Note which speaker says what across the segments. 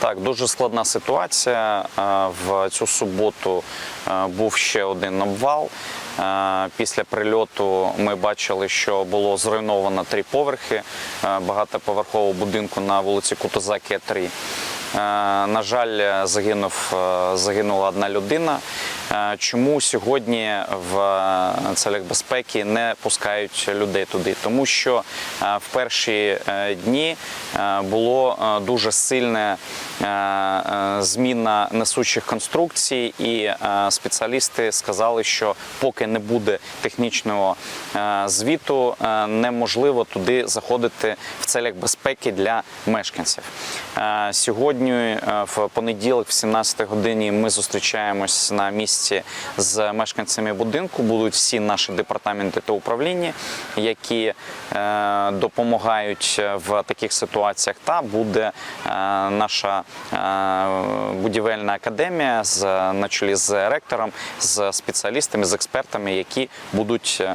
Speaker 1: Так, дуже складна ситуація. Е, В цю суботу е, був ще один обвал. Е, Після прильоту ми бачили, що було зруйновано три поверхи багатоповерхового будинку на вулиці Кутозакія 3. Е, На жаль, загинув, е, загинула одна людина. Е, Чому сьогодні в целях безпеки не пускають людей туди? Тому що в перші дні було дуже сильне зміна несучих конструкцій, і спеціалісти сказали, що поки не буде технічного звіту, неможливо туди заходити в целях безпеки для мешканців. Сьогодні, е, в понеділок, в 17 годині, ми зустрічаємось на місці з мешканцями будинку. Будуть всі наші департаменти та управління, які е, допомагають в таких ситуаціях. Та буде е, наша е, будівельна академія з на чолі з ректором, з спеціалістами, з експертами, які будуть е,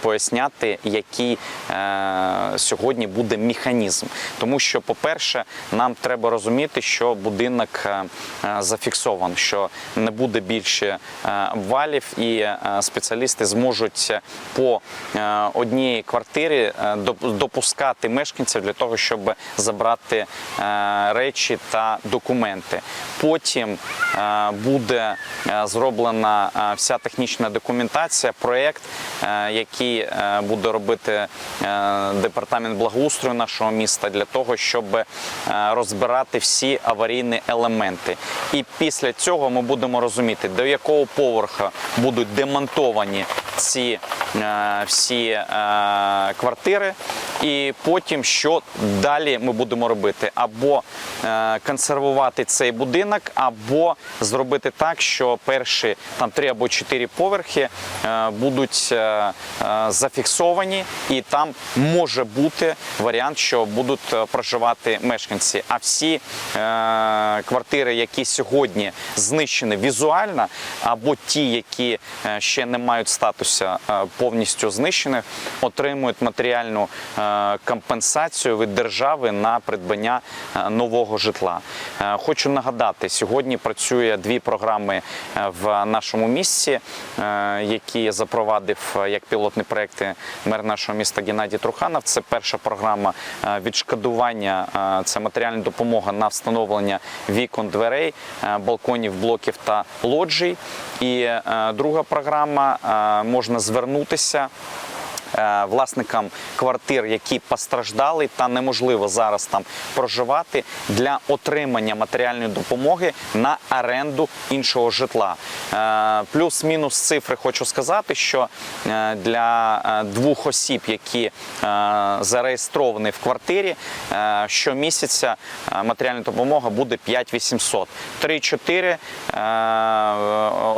Speaker 1: поясняти, який е, сьогодні буде механізм. Тому що, по-перше, нам треба розуміти, що будинок е, е, зафіксований, що не буде більше валів, і е, спеціалісти зможуть по е, одній квартирі е, допускати мешканців для того, щоб забрати е, речі та документи. Потім е, буде е, зроблена е, вся технічна документація, проєкт, який буде робити департамент благоустрою нашого міста для того, щоб розбирати всі аварійні елементи. І після цього ми будемо розуміти, до якого поверху будуть демонтовані ці всі квартири, і потім що далі ми будемо робити, або е, консервувати цей будинок, або зробити так, що перші там три або чотири поверхи е, будуть е, зафіксовані, і там може бути варіант, що будуть проживати мешканці. А всі квартири, які сьогодні знищені візуально, або ті, які ще не мають статусу повністю знищених, отримують матеріальну компенсацію від держави на придбання е, нового житла. Е, Хочу нагадати, сьогодні працює дві програми е, в нашому місті, е, які запровадив як пілотні проекти мер нашого міста Геннадій Труханов. Це перша програма відшкодування, це матеріальна допомога на встановлення вікон, дверей, балконів, блоків та лоджій. І друга програма можна звернутися. Е, Власникам квартир, які постраждали, та неможливо зараз там проживати для отримання матеріальної допомоги на оренду іншого житла. Е, Плюс-мінус цифри хочу сказати, що е, для двох осіб, які зареєстровані в квартирі, щомісяця матеріальна допомога буде 5800. 3-4 е,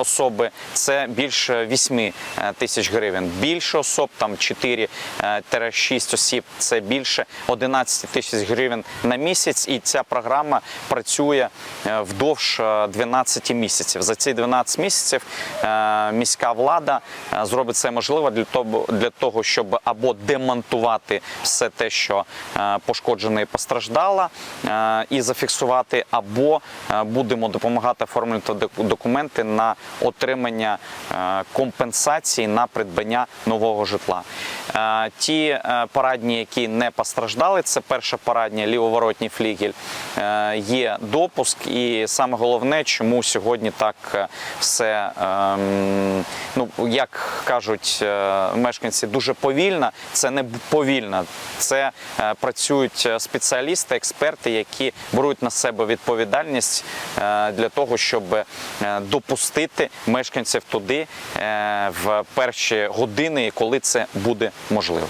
Speaker 1: особи це більше 8 тисяч гривень. Більше особ, там 4-6 осіб, це більше 11 тисяч гривень на місяць. І ця програма працює е, вдовж е, 12 місяців. За ці 12 місяців е, міська влада е, зробить це можливо для того, для того, щоб або демонтувати все те, що е, пошкоджено і постраждало, е, і зафіксувати, або е, будемо допомагати оформлювати док- документи на отримання е, компенсації на придбання нового житла. Е, Ті е, парадні, які не постраждали, це перша парадня, лівоворотній флігель, е, є допуск, і саме головне, чому сьогодні так все, ем, ну як кажуть мешканці, дуже повільно. Це не повільно, це працюють спеціалісти, експерти, які беруть на себе відповідальність для того, щоб допустити мешканців туди в перші години, коли це буде можливо.